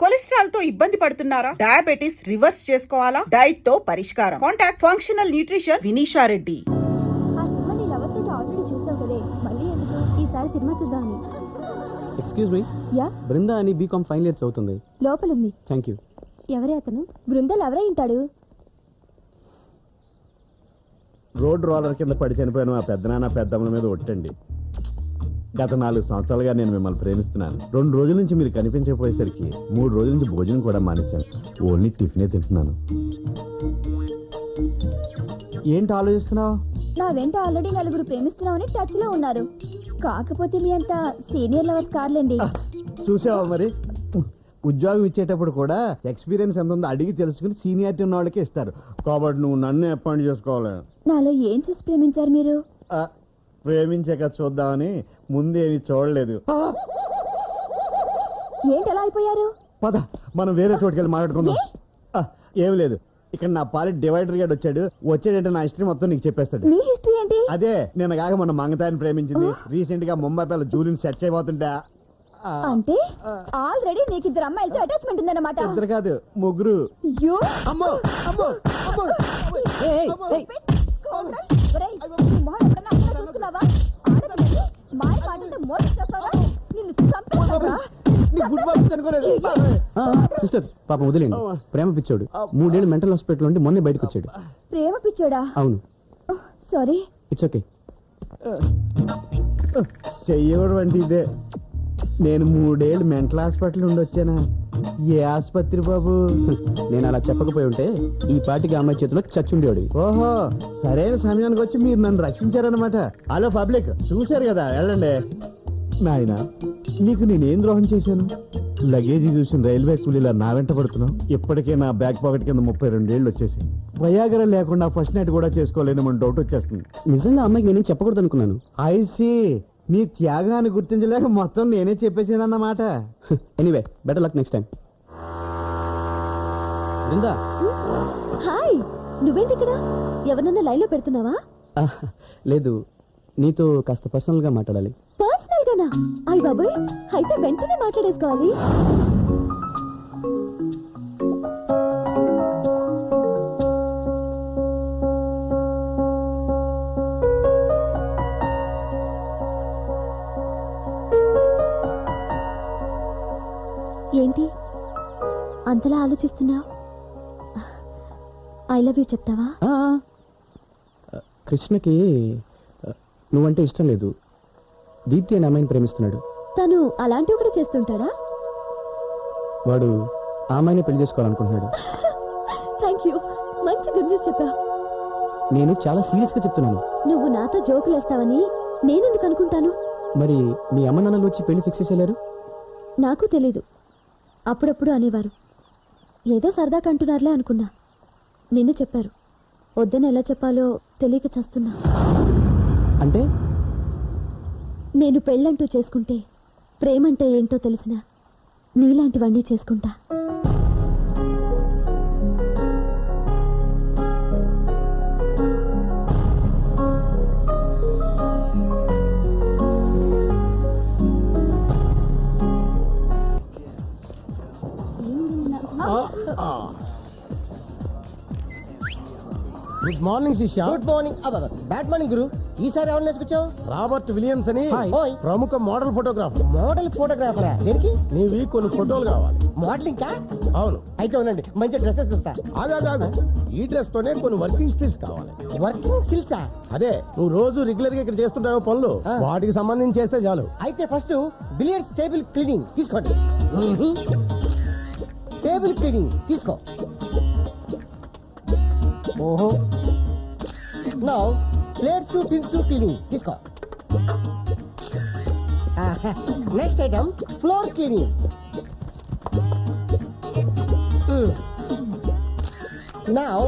కొలెస్ట్రాల్తో ఇబ్బంది పడుతున్నారా? Diabetes reverse చేసుకోవాలా? డైట్తో పరిష్కారం. Contact functional nutrition Vinisha Reddy. ఆ సినిమా నీ లవర్ తోటి ఆల్రెడీ చూసావు కదే. మళ్ళీ ఎందుకు? ఈసారి సినిమా చూద్దామని ఎక్స్క్యూజ్ మీ యా? బృందా అని బీకామ్ ఫైనల్ ఇయర్ చదువుతుంది. లోపలుంది. థ్యాంక్ యూ ఎవరే అతను? బృందాలు ఎవరై ఉంటాడు. రోడ్ రోలర్ కింద పడి చనిపోయిన మా పెద్దనాన్న పెద్దమ్మల మీద ఒట్టండి. గత నాలుగు సంవత్సరాలుగా నేను మిమ్మల్ని ప్రేమిస్తున్నాను. రెండు రోజుల నుంచి మీరు కనిపించకపోయేసరికి మూడు రోజుల నుంచి భోజనం కూడా మానేశాను. ఓన్లీ టిఫినే తింటున్నాను. ఏంటి ఆలోచిస్తున్నావు? నా వెంట ఆల్రెడీ నలుగురు ప్రేమిస్తున్నామని టచ్లో ఉన్నారు. కాకపోతే మీ అంత సీనియర్ లవర్స్ కార్లేండి. చూసావా మరి? ఉద్యోగం ఇచ్చేటప్పుడు కూడా ఎక్స్పీరియన్స్ ఎంత ఉందో అడిగి తెలుసుకుని సీనియారిటీ ఉన్న వాళ్ళకే ఇస్తారు. కాబట్టి నువ్వు నన్ను అపాయింట్ చేసుకోవాలి. నాలో ఏం చూసి ప్రేమించారు మీరు? ప్రేమించాక చూద్దామని ముందేమి చూడలేదు. ఏంటి అలా అయిపోయారు? పద మనం వేరే చోటుకి వెళ్ళి మాట్లాడుకుందాం ఆ, ఏం లేదు. ఇక్కడ నా పాలి డివైడర్ గాడు వచ్చాడు. వచ్చాడంటే నా హిస్టరీ మొత్తం నీకు చెప్పేస్తాడు. మీ హిస్టరీ ఏంటి? అదే నేను కాక మన మంగతాయిని ప్రేమించింది. రీసెంట్గా ముంబై పిల్ల జూలిని సెట్ అయిపోతుంటా ఆ, అంటే ఆల్రెడీ నీకు ఇద్దరు అమ్మాయిలతో అటాచ్మెంట్ ఉందన్నమాట. ఇద్దరు కాదు ముగ్గురు. అయ్యో! అమ్మో అమ్మో అమ్మో ఒరేయ్, నీ మొహం ఎప్పుడన్నా అసలు చూసుకున్నావా? ఆడపిల్లకి మాయ మాటలతో మోసం చేస్తావా? నిన్ను చంపేస్తావా? గుడ్ అనుకోలేదు. సిస్టర్ పాపం వదిలేండి ప్రేమ పిచ్చోడు. మూడేళ్ళు మెంటల్ హాస్పిటల్ నుండి మొన్నే బయటకు వచ్చాడు. ప్రేమ పిచ్చోడా? అవును. సారీ. ఇట్స్ ఓకే చెయ్యకూడదు అంటే ఇదే. నేను మూడేళ్ళు మెంటల్ హాస్పిటల్ నుండి వచ్చానా? ఏ ఆసుపత్రి బాబు? నేను అలా చెప్పకపోయి ఉంటే ఈ పాటికి అమ్మాయి చేతిలో చచ్చుండేవాడు ఓహో సరైన సమయానికి వచ్చి మీరు నన్ను రక్షించారనమాట హలో పబ్లిక్ చూశారు కదా వెళ్ళండి. నాయన నీకు నేనేం ద్రోహం చేశాను? లగేజీ చూసిన రైల్వే కూలీలా నా వెంట పడుతున్నావు? ఇప్పటికే నా బ్యాక్ పాకెట్ కింద ముప్పై రెండేళ్ళు వచ్చేసి వయాగర లేకుండా ఫస్ట్ నైట్ కూడా చేసుకోలేని మన డౌట్ వచ్చేస్తుంది. నిజంగా అమ్మాయికి నేనేం చెప్పకూడదు అనుకున్నాను ఐసి నీ త్యాగాన్ని గుర్తించలేక మొత్తం నేనే చెప్పేసానన్నమాట anyway better luck next time Brinda hi నువ్వేంటి ఇక్కడ? ఎవరన్నా లైన్లో పెడుతున్నావా లేదు నీతో కాస్త పర్సనల్గా మాట్లాడాలి. పర్సనల్ గానా? అయ్య బాబాయ్ అయితే వెంటనే మాట్లాడేసుకోవాలి. ఆలోచిస్తున్నావు? ఐ లవ్ యూ చెప్తావా? కృష్ణకి నువ్వంటే ఇష్టం లేదు. దీప్తి అనే అమ్మాయిని ప్రేమిస్తున్నాడు. తను అలాంటివి కూడా చేస్తుంటాడా? వాడు ఆ అమ్మాయిని పెళ్ళి చేసుకోవాలనుకుంటున్నాడు. థ్యాంక్ యూ మంచి గుడ్ న్యూస్ చెప్పావు నేను చాలా సీరియస్గా చెప్తున్నాను. నువ్వు నాతో జోకులేస్తావని నేనెందుకు అనుకుంటాను? మరి మీ అమ్మ నాన్నలు వచ్చి పెళ్ళి ఫిక్స్ చేసేలారు? నాకు తెలీదు. అప్పుడప్పుడు అనేవారు. ఏదో సరదాగా అంటున్నారులే అనుకున్నా. నిన్ను చెప్పారు. వద్దని ఎలా చెప్పాలో తెలియక చస్తున్నా. అంటే? నేను పెళ్ళంటూ చేసుకుంటే ప్రేమంటే ఏంటో తెలిసిన నీలాంటివన్నీ చేసుకుంటా. గుడ్ మార్నింగ్ శిష్య. గుడ్ మార్నింగ్ బ్యాడ్ మార్నింగ్ గురు. ఈసారి ఎవరిని వేసుకొచ్చావు రాబర్ట్ విలియమ్స్ అని ఓయ్. ప్రముఖ మోడల్ ఫోటోగ్రాఫర్. మోడల్ ఫోటోగ్రాఫరా? దేనికి? నీవి కొన్ని ఫోటోలు కావాలి. మోడలింగ్ కా? అవును. అయితే ఉండండి మంచి డ్రెస్సెస్ ఇస్తా ఆగాగాగు ఈ డ్రెస్ తోనే కొన్ని వర్కింగ్ స్టిల్స్ కావాలి. వర్కింగ్ సిల్సా అదే నువ్వు రోజు రెగ్యులర్గా ఇక్కడ చేస్తుంటావు పనులు. వాటికి సంబంధించి చేస్తే చాలు. అయితే ఫస్ట్ బిలియర్డ్స్ టేబుల్ క్లీనింగ్ తీసుకోండి. టేబుల్ క్లీనింగ్ తీసుకో ఓహో నౌ ప్లేట్స్ టిన్స్ క్లీనింగ్ తీసుకో next item floor cleaning now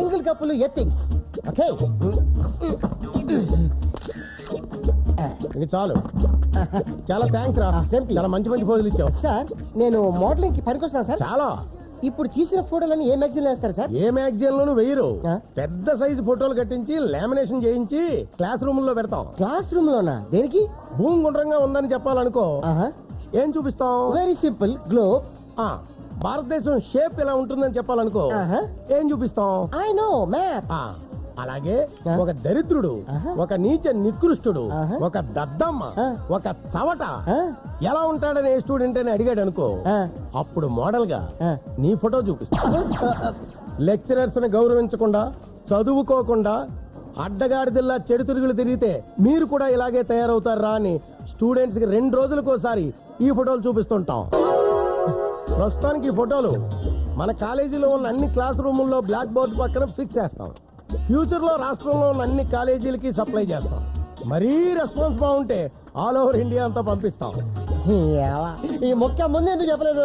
ఎంగిల్ కప్పులు ఎత్తింగ్స్ ఓకే ఇది చాలు. చాలా థ్యాంక్స్ రా. You. చాలా మంచి మంచి ఫోజులు ఇచ్చావు. సార్ నేను మోడలింగ్కి పనికొస్తాను సార్ చాలా. ఇప్పుడు తీసిన ఫోటోలన్నీ ఏ మ్యాగజైన్ వేస్తారు సార్ ఏ మ్యాగజైన్ లోను వెయ్యరు ఆ? పెద్ద సైజు ఫోటోలు కట్టించి లామినేషన్ చేయించి క్లాస్ రూమ్లో పెడతాం. క్లాస్ రూమ్ లోనా? దేనికి? భూమి గుండ్రంగా ఉందని చెప్పాలనుకో. ఏం చూపిస్తాం? వెరీ సింపుల్ గ్లోబ్ ఆ, భారతదేశం షేప్ ఇలా ఉంటుందని చెప్పాలనుకో. ఏం చూపిస్తాం? ఐ నో మ్యాప్ ఆ, అలాగే. ఒక దరిద్రుడు. ఒక నీచ నికృష్టుడు. ఒక దద్దమ్మ. ఒక చవట ఎలా ఉంటాడని ఏ స్టూడెంట్ అని అడిగాడు అనుకో. అప్పుడు మోడల్గా. నీ ఫోటో చూపిస్తా లెక్చరర్స్ని గౌరవించకుండా చదువుకోకుండా అడ్డగాడిదిల్లా చెడు తిరుగులు తిరిగితే మీరు కూడా ఇలాగే తయారవుతారా అని స్టూడెంట్స్కి రెండు రోజులకోసారి ఈ ఫోటోలు చూపిస్తుంటాం ప్రస్తుతానికి ఈ ఫోటోలు మన కాలేజీలో ఉన్న అన్ని క్లాస్ రూముల్లో బ్లాక్ బోర్డ్ పక్కన ఫిక్స్ చేస్తాం ఫ్యూచర్లో రాష్ట్రంలో ఉన్న అన్ని కాలేజీలకి సప్లై చేస్తాం. మరీ రెస్పాన్స్ బాగుంటే ఆల్ ఓవర్ ఇండియా అంతా పంపిస్తాం. ఈ మొక్క ముందు ఎందుకు చెప్పలేదు?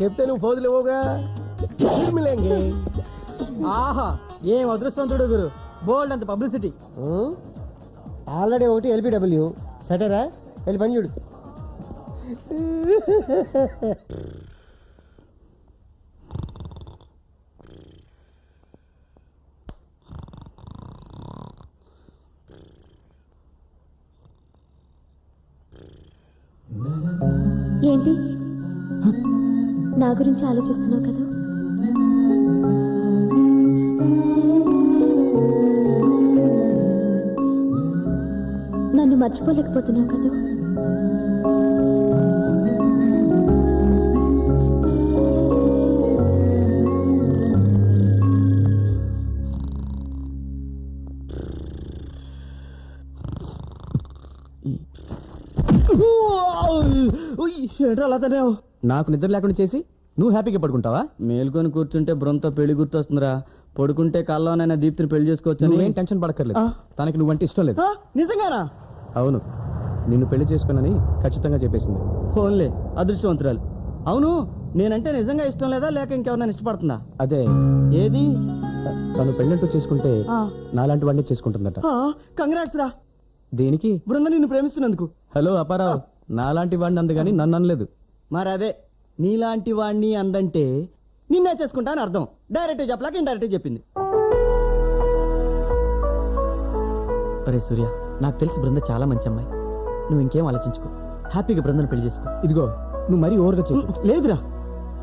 చెప్తే నువ్వు ఫోజులు ఇవ్వగా మిలేంగే ఆహా ఏం అదృష్టవంతుడు గురు బోల్డ్ అంత పబ్లిసిటీ ఆల్రెడీ ఒకటి ఎల్బిడబ్ల్యూ. సటరా వెళ్ళి పని చూడు. నా గురించి ఆలోచిస్తున్నావు కదా? నన్ను మర్చిపోలేకపోతున్నావు కదా? ఏంట్రా అలా తనేవు నాకు నిద్ర లేకుండా చేసి నువ్వు హ్యాపీగా పడుకుంటావా? మేల్కొని కూర్చుంటే బృంతో పెళ్ళి గుర్తొస్తుందిరా. పడుకుంటే కల్లోనైనా దీప్తిని పెళ్ళి చేసుకోవచ్చని. నువ్వేం టెన్షన్ పడక్కర్లేదు. తనకి నువ్వంటే ఇష్టం లేదు. నిజంగానా? అవును. నిన్ను పెళ్ళి చేసుకున్నానని ఖచ్చితంగా చెప్పేసింది. ఫోన్లే అదృష్టవంతురాలు. అవును నేనంటే నిజంగా ఇష్టం లేదా లేక ఇంకెవరైనా ఇష్టపడుతుందా? అదే. ఏది? తను పెళ్ళంటూ చేసుకుంటే. నాలాంటి వాడిని చేసుకుంటుందట. కంగ్రాట్స్ రా. దేనికి? బృంద నిన్ను ప్రేమిస్తున్నందుకు. హలో అపారావు నాలాంటి వాడిని అందుకని నన్ను అనలేదు. మరి అదే నీలాంటి వాణ్ణి అందంటే నిన్నే చేసుకుంటా అని అర్థం. డైరెక్ట్ చెప్పలేక ఇండైరెక్ట్ చెప్పింది. అరే సూర్య నాకు తెలిసి బృంద చాలా మంచి అమ్మాయి. నువ్వు ఇంకేం ఆలోచించుకో. హ్యాపీగా బృందను పెళ్ళి చేసుకో. ఇదిగో నువ్వు మరీ ఓవర్గా చెప్పు. లేదురా.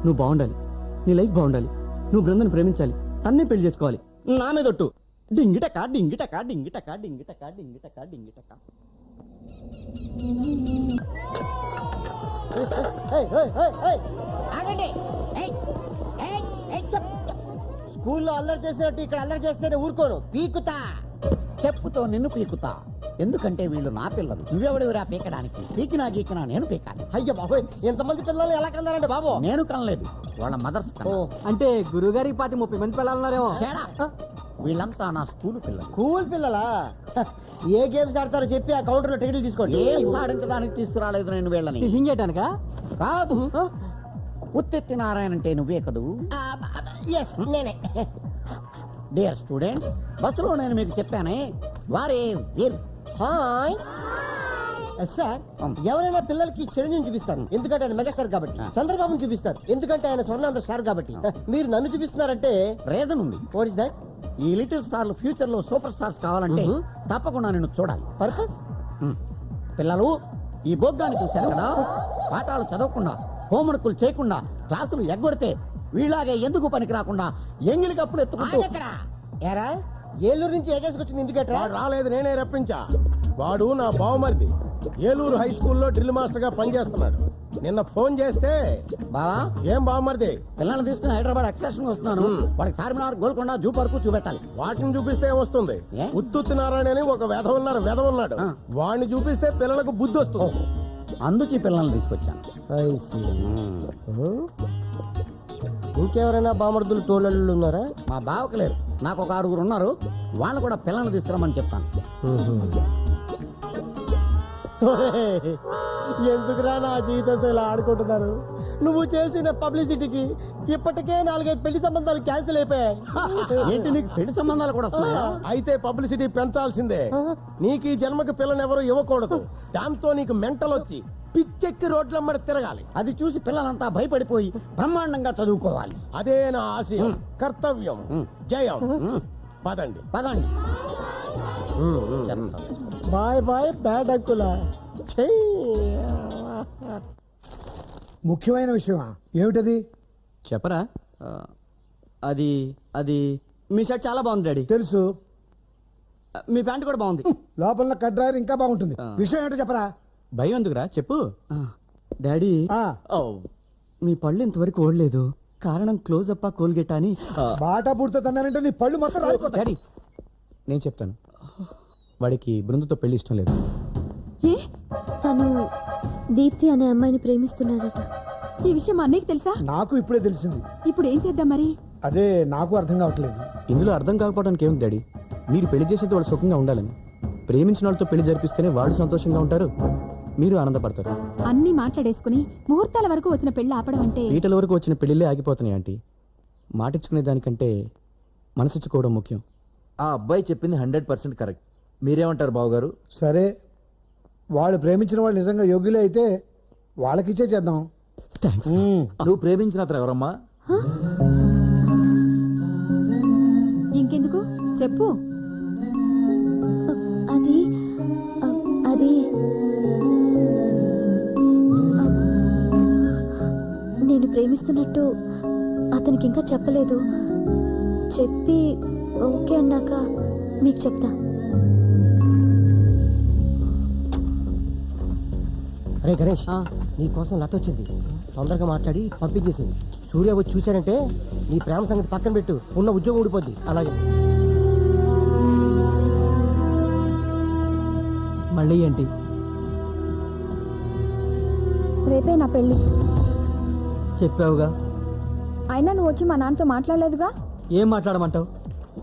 నువ్వు బాగుండాలి. నీ లైఫ్ బాగుండాలి. నువ్వు బృందను ప్రేమించాలి. తన్నే పెళ్ళి చేసుకోవాలి. నా మీద ఒట్టు. డింగిటక డింగిటక డింగిటక డింగిటక డింగిటక డింగిటక. ఏయ్, ఏయ్, ఏయ్, ఏయ్, ఆగండి. స్కూల్లో అల్లరి చేసినట్టు ఇక్కడ అల్లరి చేస్తేనే ఊరుకోను. పీకుతా. చెప్పుతో నిన్ను పీకుతా. ఎందుకంటే వీళ్ళు నా పిల్లలు. నువ్వెవడివిరా పీకడానికి? పీకినా గీకినా నేను పీకాలి. అయ్య బాబోయ్ ఎంతమంది పిల్లల్ని ఎలా కన్నారండి బాబు? నేను కనలేదు. వాళ్ళ మదర్స్ ఓ అంటే గురుగారికి పాతి ముప్పై మంది పిల్లలున్నారేమో వీళ్ళంతా నా స్కూల్ పిల్లలు. కూల్ పిల్లలా? హ, ఏ గేమ్స్ ఆడతారో చెప్పి ఆ కౌంటర్లో టికెట్లు తీసుకోండి. ఏం సాధించడానికి తీసుకురాలేదు నేను వీళ్ళని. టిఫిన్ చేయడానికా కాదు. ఉత్తెత్తి నారాయణ అంటే నువ్వే కదూ? ఎస్ నేనే. డియర్ స్టూడెంట్స్ బస్సులో నేను మీకు చెప్పానే వారే వీరు. Hi sir. ఎవరైనా పిల్లలకి చిరంజీవి చూపిస్తారు. ఎందుకంటే ఆయన మెగాస్టార్ కాబట్టి. చంద్రబాబుని చూపిస్తారు. ఎందుకంటే ఆయన స్వర్ణాంధ్ర స్టార్ కాబట్టి. మీరు నన్ను చూపిస్తున్నారంటే రీజన్ ఉంది. వాట్ ఇస్ దట్ ఈ లిటిల్ స్టార్లు ఫ్యూచర్లో సూపర్ స్టార్స్ కావాలంటే. తప్పకుండా నిన్ను చూడాలి. పర్పస్. పిల్లలు ఈ బొగ్గాన్ని చూశారు కదా? పాఠాలు చదవకుండా హోంవర్కులు చేయకుండా క్లాసులు ఎగ్గొడితే వీళ్ళాగే ఎందుకు పనికి రాకుండా ఎంగిలి కప్పులు ఎత్తుకుంటూ ఎరా ఏలూరు నుంచి ఎగేసుకొచ్చింది ఎందుకట్రా వాడు రాలేదు నేనే రప్పించా. వాడు నా బావమరిది. ఏలూరు హై స్కూల్లో డ్రిల్ మాస్టర్గా పనిచేస్తున్నాడు. నిన్న ఫోన్ చేస్తే బావా? ఏం బావమరిది పిల్లల్ని తీసుకుని హైదరాబాద్ ఎక్స్కర్షన్ వస్తున్నాను. వాళ్ళకి చార్మినార్ గోల్కొండ జూ పార్కు చూపెట్టాలి. వాటిని చూపిస్తే వస్తుంది? ఉత్తుత్తి నారాయణ అని ఒక వెధ ఉన్నారు. వెధ ఉన్నాడు. వాడిని చూపిస్తే పిల్లలకు బుద్ధి వస్తుంది. అందుకు ఈ పిల్లల్ని తీసుకొచ్చాను. ఇంకెవరైనా బామర్దులు తోళ్ళు ఉన్నారా? మా బావకు లేరు. నాకు ఒక ఆరుగురు ఉన్నారు. వాళ్ళు కూడా పిల్లల్ని తీసుకురమ్మని చెప్తాను. ఎందుకురా నా జీవితంతో ఇలా ఆడుకుంటున్నారు? నువ్వు చేసిన పబ్లిసిటీకి ఇప్పటికే నాలుగైదు పెళ్ళి సంబంధాలు క్యాన్సిల్ అయిపోయాయి. ఏంటి నీకు పెళ్ళి సంబంధాలు కూడా వస్తున్నాయా? అయితే పబ్లిసిటీ పెంచాల్సిందే. నీకు ఈ జన్మకి పిల్లని ఎవరు ఇవ్వకూడదు. దాంతో నీకు మెంటల్ వచ్చి పిచ్చెక్కి రోడ్లమ్మడి తిరగాలి. అది చూసి పిల్లలంతా భయపడిపోయి బ్రహ్మాండంగా చదువుకోవాలి. అదే నా ఆశయం. కర్తవ్యం. జయం. పదండి. పదండి. బాయ్ బాయ్ బ్యాడ్ అంకులా. ముఖ్యమైన విషయమా? ఏమిటది? చెప్పరా? ఆ, అది అది మీ షర్ట్ చాలా బాగుంది డాడీ. తెలుసు. మీ ప్యాంట్ కూడా బాగుంది. లోపల కడ్రాయర్ ఇంకా బాగుంటుంది. విషయం ఏంటో చెప్పరా? భయం ఎందుకురా? చెప్పు. డాడీ. మీ పళ్ళు ఇంతవరకు ఓడలేదు కారణం క్లోజ్ అప్ కోల్గేట్ అని బాటా పూర్తి నీ పళ్ళు మొత్తం డాడీ నేను చెప్తాను. వాడికి బృందతో పెళ్ళి ఇష్టం లేదు. ఏ? తను దీప్తి అనే అమ్మాయిని ప్రేమిస్తున్నాడట. ఈ విషయం అన్నయ్యకి తెలుసా? నాకు ఇప్పుడే తెలిసింది. ఇప్పుడు ఏం చేద్దాం మరి? అదే నాకు అర్థం కావట్లేదు. ఇందులో అర్థం కాకపోవడానికి ఏముంది డాడీ? మీరు పెళ్ళి చేసేది వాళ్ళు సుఖంగా ఉండాలని. ప్రేమించిన వాళ్ళతో పెళ్ళి జరిపిస్తేనే వాళ్ళు సంతోషంగా ఉంటారు. మీరు ఆనందపడతారు. అన్ని మాట్లాడేసుకుని ముహూర్తాల వరకు వచ్చిన పెళ్ళి ఆపడం అంటే పీటల వరకు వచ్చిన పెళ్ళిళ్ళే ఆగిపోతున్నాయి ఆంటీ. మాటిచ్చుకునే దానికంటే మనసిచ్చుకోవడం ముఖ్యం. ఆ అబ్బాయి చెప్పింది హండ్రెడ్ పర్సెంట్ కరెక్ట్. మీరేమంటారు బావగారు? సరే వాళ్ళు ప్రేమించిన వాళ్ళు నిజంగా యోగ్యులే అయితే వాళ్ళకిచ్చే చేద్దాం. థ్యాంక్స్. నువ్వు ప్రేమించిన అతను ఎవరమ్మా? ఇంకెందుకు? చెప్పు. అది అది నేను ప్రేమిస్తున్నట్టు అతనికి ఇంకా చెప్పలేదు. చెప్పి ఓకే అన్నాక మీకు చెప్తా. అరే గణేష్ నీ కోసం లత వచ్చింది. తొందరగా మాట్లాడి పంపించేసేయి. సూర్య వచ్చి చూశానంటే నీ ప్రేమ సంగతి పక్కన పెట్టు. ఉన్న ఉద్యోగం ఊడిపోద్ది. అలాగే. మళ్ళీ ఏంటి? రేపే నా పెళ్ళి. చెప్పావుగా. అయినా నువ్వు వచ్చి మా నాన్నతో మాట్లాడలేదుగా? ఏం మాట్లాడమంటావు?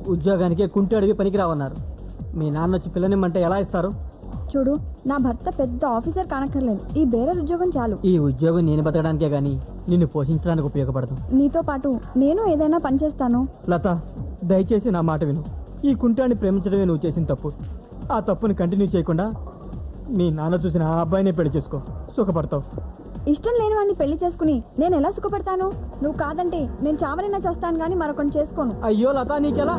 ఉద్యోగానికి కుంటి అడిగి పనికి రావన్నారు మీ నాన్న వచ్చి పిల్లనిమ్మంటే ఎలా ఇస్తారు? చూడు నా భర్త పెద్ద ఆఫీసర్ కానక్కర్లేదు. ఈ బేరర్ ఉద్యోగం చాలు. ఈ ఉద్యోగం నేను బతకడానికే కానీ నిన్ను పోషించడానికి ఉపయోగపడదు. నీతో పాటు నేను ఏదైనా పని చేస్తాను. లత దయచేసి నా మాట విను. ఈ కుంటాన్ని ప్రేమించడమే నువ్వు చేసిన తప్పు. ఆ తప్పుని కంటిన్యూ చేయకుండా మీ నాన్న చూసిన ఆ అబ్బాయినే పెళ్ళి చేసుకో. సుఖపడతావు. ఇష్టం లేని వాడిని పెళ్ళి చేసుకుని నేను ఎలా సుఖపడతాను? నువ్వు కాదంటే నేను చావరైనా చేస్తాను కానీ మరొకటి చేసుకోను. అయ్యో లత నీకెలా?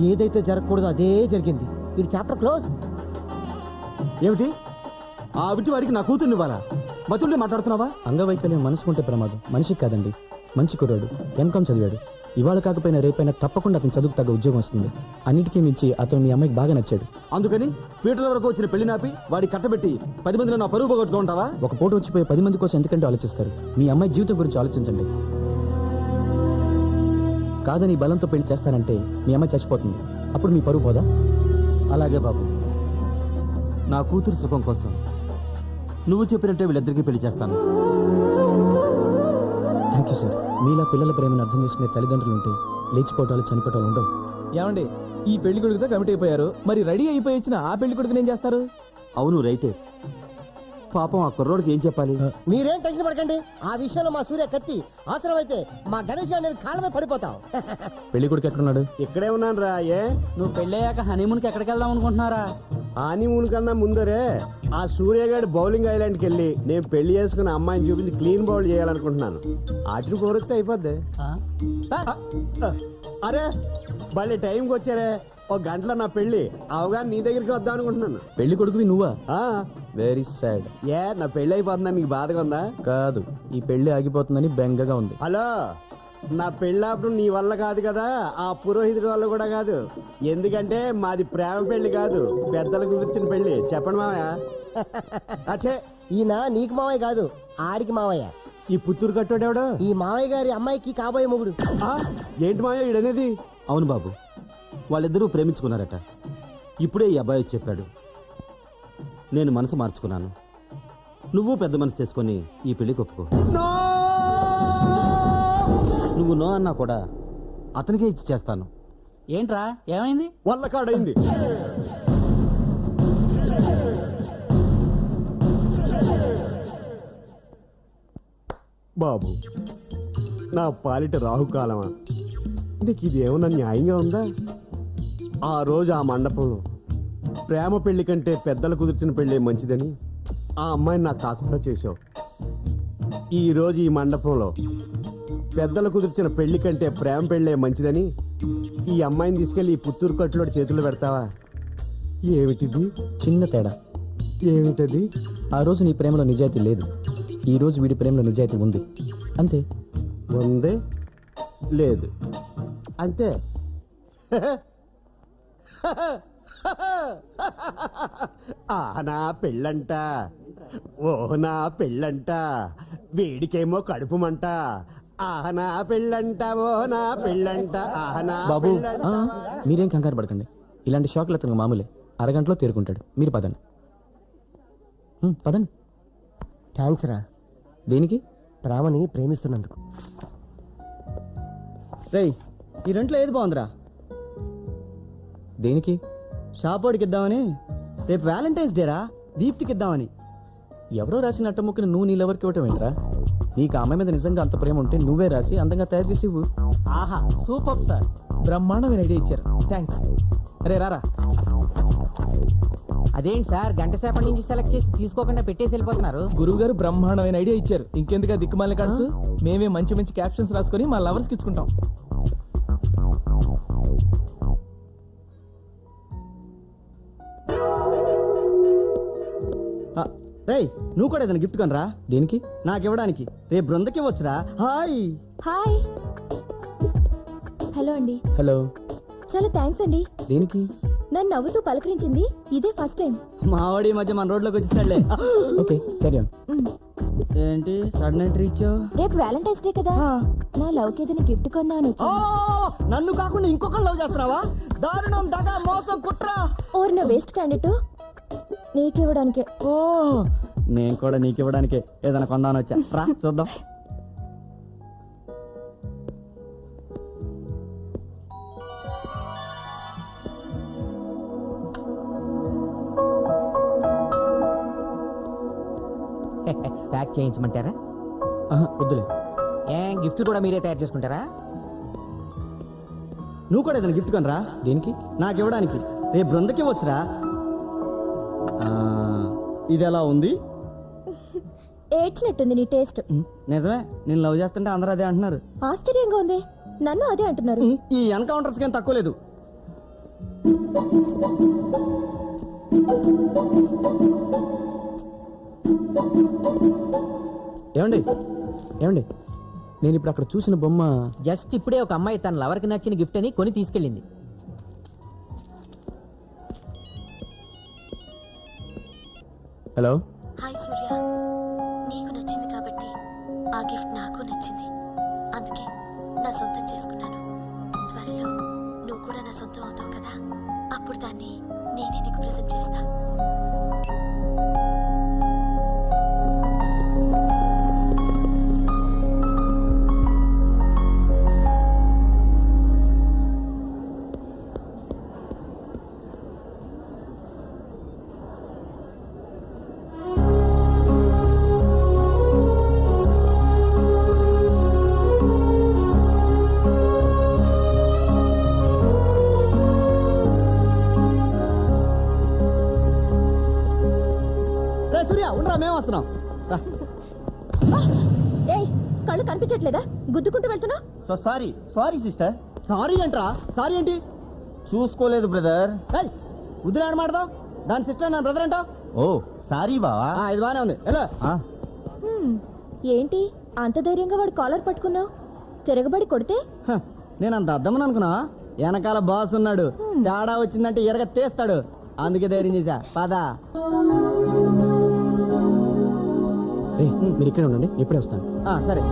ఏదైతే జరగకూడదో అదే జరిగింది. ఇది చాప్టర్ క్లోజ్ ఏమిటి? ఆ విటి వాడికి నా కూతుర్ని ఇవ్వాలా? బతుల్ని మాట్లాడుతున్నావా? అంగవైకల్యం మనసుకుంటే ప్రమాదం. మనిషికి కాదండి. మంచి కుర్రాడు. ఎంకామ్ చదివాడు. ఇవాళ కాకపోయినా రేపైనా తప్పకుండా అతను చదువుకు తగ్గ ఉద్యోగం వస్తుంది. అన్నిటికీ మించి అతను మీ అమ్మాయికి బాగా నచ్చాడు. అందుకని పీటల వరకు వచ్చిన పెళ్ళి నాపి వాడి కట్టబెట్టి పది మందిలో నా పరువు పోగొట్టుకుంటావా? ఒక పూట వచ్చిపోయి పది మంది కోసం ఎందుకంటే ఆలోచిస్తారు? మీ అమ్మాయి జీవితం గురించి ఆలోచించండి. కాదని బలంతో పెళ్ళి చేస్తానంటే మీ అమ్మాయి చచ్చిపోతుంది. అప్పుడు మీ పరువు పోదా? అలాగే బాబు. నా కూతురు సుఖం కోసం నువ్వు చెప్పినట్టే వీళ్ళిద్దరికీ పెళ్ళి చేస్తాను. థ్యాంక్ యూ సార్ మీలా పిల్లల ప్రేమను అర్థం చేసుకునే తల్లిదండ్రులు ఉంటే లేచిపోవటాలు చనిపోవటాలు ఉండవు. ఏమండి ఈ పెళ్ళి కొడుకుతో కమిట్ అయిపోయారు. మరి రెడీ అయిపోయి వచ్చిన ఆ పెళ్ళి కొడుకుని ఏం చేస్తారు? అవును రైటే. పాపం ఆ కుర్రోడికి ఏం చెప్పాలి? మీరేం టెన్షన్ పడకండి. ఆ విషయంలో మా సూర్య కత్తి అవసరమైతే మా గణేష్ గారు నేను కాళ్ళమే పడిపోతాం. పెళ్ళి కొడుకు ఎక్కడున్నాడు? ఇక్కడే ఉన్నాను రా ఏ? నువ్వు పెళ్ళయ్యాక హనీమూన్కి ఎక్కడికి వెళ్దాం అనుకుంటున్నారా? హానీమూన్ కన్నా ముందరే ఆ సూర్యగాడి బౌలింగ్ ఐలాండ్కి వెళ్ళి నేను పెళ్ళి చేసుకున్న అమ్మాయిని చూపించి క్లీన్ బౌల్ చేయాలనుకుంటున్నాను. ఆటిని కోరిస్తే అయిపోద్ది. అరే భలే టైంకి వచ్చారే. ఒక గంటలో నా పెళ్ళి అవగానే నీ దగ్గరికి వద్దాం అనుకుంటున్నాను. పెళ్ళి కొడుకువి నువ్వా? ఆ, వెరీ సాడ్ ఏ నా పెళ్ళి అయిపోతుందా? నీకు బాధగా ఉందా? కాదు. ఈ పెళ్ళి ఆగిపోతుందని బెంగగా ఉంది. హలో. నా పెళ్ళప్పుడు నీ వల్ల కాదు కదా. ఆ పురోహితుడి వల్ల కూడా కాదు. ఎందుకంటే మాది ప్రేమ పెళ్ళి కాదు. పెద్దలు కుదిర్చిన పెళ్ళి చెప్పండి మామయ్య అచ్చే ఈయన నీకు మావయ్య కాదు ఆడికి మావయ్య. ఈ పుత్తూరు కట్టోడెవడు ఈ మావయ్య గారి అమ్మాయికి కాబోయే మొగుడు. ఆ, ఏంటి మామయ్య ఈడనేది? అవును బాబు. వాళ్ళిద్దరూ ప్రేమించుకున్నారట. ఇప్పుడే ఈ అబ్బాయి చెప్పాడు. నేను మనసు మార్చుకున్నాను. నువ్వు పెద్ద మనసు చేసుకొని ఈ పెళ్ళికి ఒప్పుకో. నువ్వు నో అన్నా కూడా అతనికే ఇచ్చి చేస్తాను. ఏంట్రా? ఏమైంది? వల్ల కాడైంది. బాబు నా పాలిట రాహుకాలమా? నీకు ఇదేమన్నా న్యాయంగా ఉందా? ఆ రోజు ఆ మండపంలో ప్రేమ పెళ్ళి కంటే పెద్దలు కుదిర్చిన పెళ్ళే మంచిదని ఆ అమ్మాయిని నాకు కాకుండా చేసావు ఈ రోజు ఈ మండపంలో పెద్దలు కుదిర్చిన పెళ్ళి కంటే ప్రేమ పెళ్ళే మంచిదని ఈ అమ్మాయిని తీసుకెళ్ళి ఈ పుత్తూరు కట్టులో చేతులు పెడతావా? ఏమిటిది? చిన్న తేడా. ఏమిటది? ఆ రోజు నీ ప్రేమలో నిజాయితీ లేదు. ఈ రోజు వీడి ప్రేమలో నిజాయితీ ఉంది. అంతే. ఉంది? లేదు. అంతే. ఆ నా పెళ్ళంట. ఓ నా పెళ్ళంట. వేడికేమో కడుపు మంట ఆహ నా పెళ్ళంట. ఓ నా పెళ్ళంట. ఆహ నా బాబు. ఆ, మీరేం కంగారు పడకండి. ఇలాంటి షాక్లు అతను మామూలే. అరగంటలో తేరుకుంటాడు. మీరు పదండి. ఉమ్, పదండి. థ్యాంక్స్ రా. దేనికి? ప్రేమని ప్రేమిస్తున్నందుకు. రేయ్ ఈ రెంట్లో ఏది బాగుందిరా? దేనికి? షాప్ వాడికి ఇద్దామని. రేపు వ్యాలంటైన్స్ డేరా దీప్తికి ఇద్దామని. ఎవరో రాసిన అట్టముక్కని నువ్వు నీ లవర్కి ఇవ్వటం ఏంట్రా? నీకు ఆ అమ్మాయి మీద నిజంగా అంత ప్రేమ ఉంటే నువ్వే రాసి అందంగా తయారు చేసి ఇవ్వు. ఆహా సూపర్ సార్. బ్రహ్మాండమైన ఐడియా ఇచ్చారు. థ్యాంక్స్ రే రారా. అదేంటి సార్ గంట సేపటి నుంచి సెలెక్ట్ చేసి తీసుకోకుండా పెట్టేసి వెళ్ళిపోతున్నారు? గురువు గారు బ్రహ్మాండమైన ఐడియా ఇచ్చారు. ఇంకెందుకు దిక్కుమాలిన కార్డ్స్ మేమే మంచి మంచి క్యాప్షన్స్ రాసుకొని మా లవర్స్కి ఇచ్చుకుంటాం. రేయ్ నువ్వు కూడా ఏదైనా గిఫ్ట్ కొనరా? దేనికి? నాకు ఇవ్వడానికి. రేపు బృందకి ఇవ్వచ్చురా. హాయ్. హాయ్. హలో అండి. హలో. చాలా థ్యాంక్స్ అండి. దేనికి? నన్ను నవ్వుతూ పలకరించింది ఇదే ఫస్ట్ టైం. మావాడి ఈ మధ్య మన రోడ్లోకి వచ్చేసాడులే. ఓకే క్యారీ ఆన్ ఏంటి? సడన్ ఎంట్రీ ఇచ్చావు? రేపు వ్యాలంటైన్స్ డే కదా. నా లవ్కి ఏదైనా గిఫ్ట్ కొందామని ఆ, వచ్చాను నన్ను కాకుండా ఇంకొకరు లవ్ చేస్తున్నావా? దారుణం దగా మోసం కుట్ర. ఓర్ నా వేస్ట్ క్యాండిడేట్ నీకివ్వడానికే. ఓ! నేను కూడా నీకు ఇవ్వడానికి ఏదైనా కొందాని వచ్చా. రా చూద్దాం. ప్యాక్ చేయించమంటారా? ఆహా, వద్దులే. ఏం గిఫ్ట్ కూడా మీరే తయారు చేసుకుంటారా? నువ్వు కూడా ఏదైనా గిఫ్ట్ కొనరా? దేనికి? నాకు ఇవ్వడానికి రేపు బృందకి ఇవ్వచ్చురా ఇది ఎలా ఉంది? ఏడ్చినట్టుంది నీ టేస్ట్. నిజమే నేను లవ్ చేస్తుంటే అందరూ అదే అంటున్నారు. ఆశ్చర్యంగా ఉంది. నన్ను అదే అంటున్నారు. ఈ ఎన్కౌంటర్స్ ఏం తక్కువ లేదు. ఏమండి? ఏమండి? నేను ఇప్పుడు అక్కడ చూసిన బొమ్మ జస్ట్ ఇప్పుడే ఒక అమ్మాయి తన లవర్కి నచ్చిన గిఫ్ట్ అని కొని తీసుకెళ్ళింది. హలో? హాయ్ సూర్య. నీకు నచ్చింది కాబట్టి ఆ గిఫ్ట్ నాకు నచ్చింది. అందుకే నా సొంతం చేసుకున్నాను. త్వరలో నువ్వు కూడా నా సొంతం అవుతావు కదా? అప్పుడు దాన్ని నేనే నీకు ప్రజెంట్ చేస్తా. So sorry sorry sister sorry ఏంట్రా? సారీ ఏంటి చూసుకోలేదు బ్రదర్ ఉద్దిరాడు మాడదాం దాని సిస్టర్ నా బ్రదర్ అంటావు? ఓ సారీ బావా. ఇది బానే ఉంది. ఎలా హ్మ్, ఏంటి? అంత ధైర్యంగా వాడు కాలర్ పట్టుకున్నావు? తిరగబడి కొడితే? నేను అంత అర్థమని అనుకున్నా వెనకాల బాస్ ఉన్నాడు. తేడా వచ్చిందంటే ఎరగ తీస్తాడు. అందుకే ధైర్యం చేశా. పదా. మీరు ఇక్కడే ఉండండి. ఎప్పుడే వస్తాను. ఆ, సరే.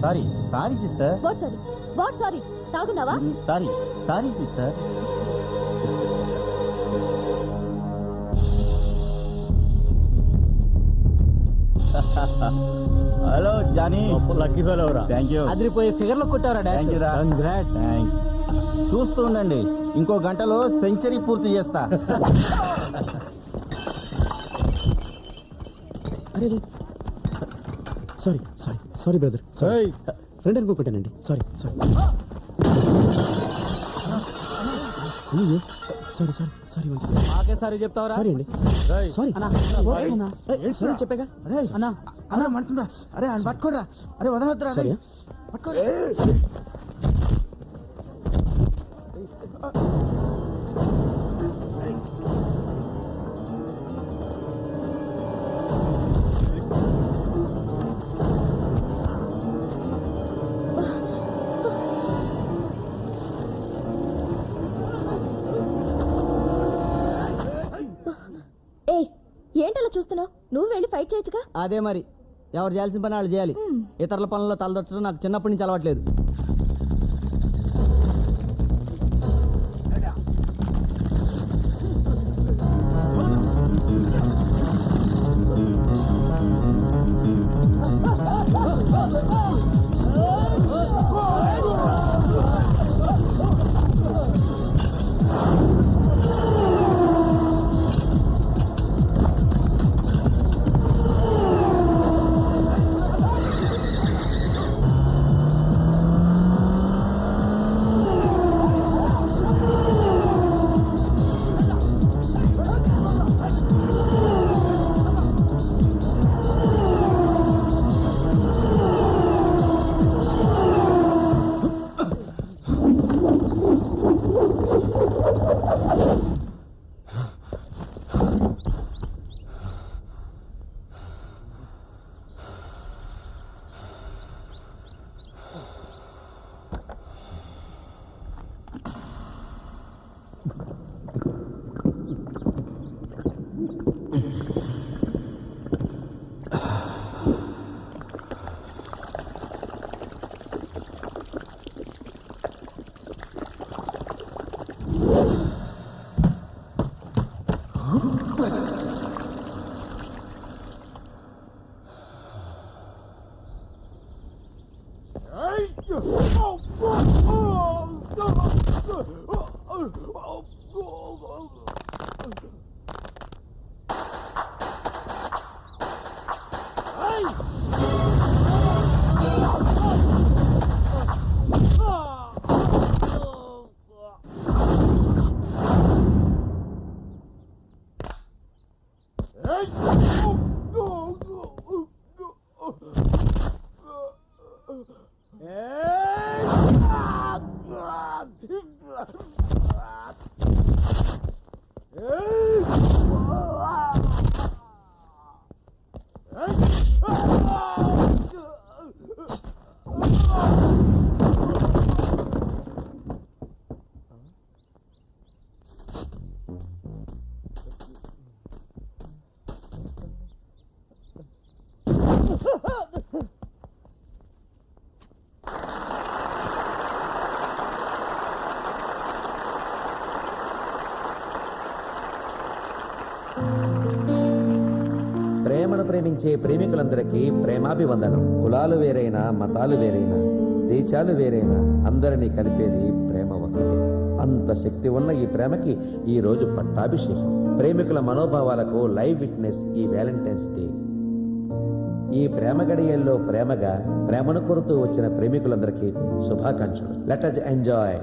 Sorry sorry sister what sorry what sorry తాగున్నావా? Sorry sorry sister hello Johnny lucky fellow రా. థ్యాంక్ యూ అదిరిపోయే ఫిగర్లో కొట్టారా థ్యాంక్ యూ రా. థ్యాంక్స్ చూస్తూ ఉండండి. ఇంకో గంటలో సెంచరీ పూర్తి చేస్తా. అరే sorry sorry sorry brother sorry friend అనుకోకుంటానండి sorry sorry అయ్యో. సారీ సారీ సారీ మాకే సారీ చెప్తావరా? సారీ అండి. సారీ సారీ చెప్పాగా. అన్నా అన్నా మంటుందా? అరే ఆయన పట్టుకోరా. అరే వదలొద్దురా సరే పట్టుకోరా. ఏంటలా చూస్తున్నావు నువ్వు వెళ్ళి ఫైట్ చేయొచ్చుగా. అదే మరి. ఎవరు చేయాల్సిన పని వాళ్ళు చేయాలి. ఇతరుల పనుల్లో తలదొచ్చడం నాకు చిన్నప్పటి నుంచి అలవాట్లేదు. ప్రేమను ప్రేమించే ప్రేమికులందరికీ ప్రేమాభివందనం. కులాలు వేరైనా మతాలు వేరైనా దేశాలు వేరైనా అందరినీ కలిపేది ప్రేమ ఒక్కటే. అంత శక్తి ఉన్న ఈ ప్రేమకి ఈ రోజు పట్టాభిషేకం. ప్రేమికుల మనోభావాలకు లైవ్ విట్నెస్ ఈ వ్యాలంటైన్స్ డే. ఈ ప్రేమ గడియల్లో ప్రేమగా ప్రేమను కోరుతూ వచ్చిన ప్రేమికులందరికీ శుభాకాంక్షలు. Let us enjoy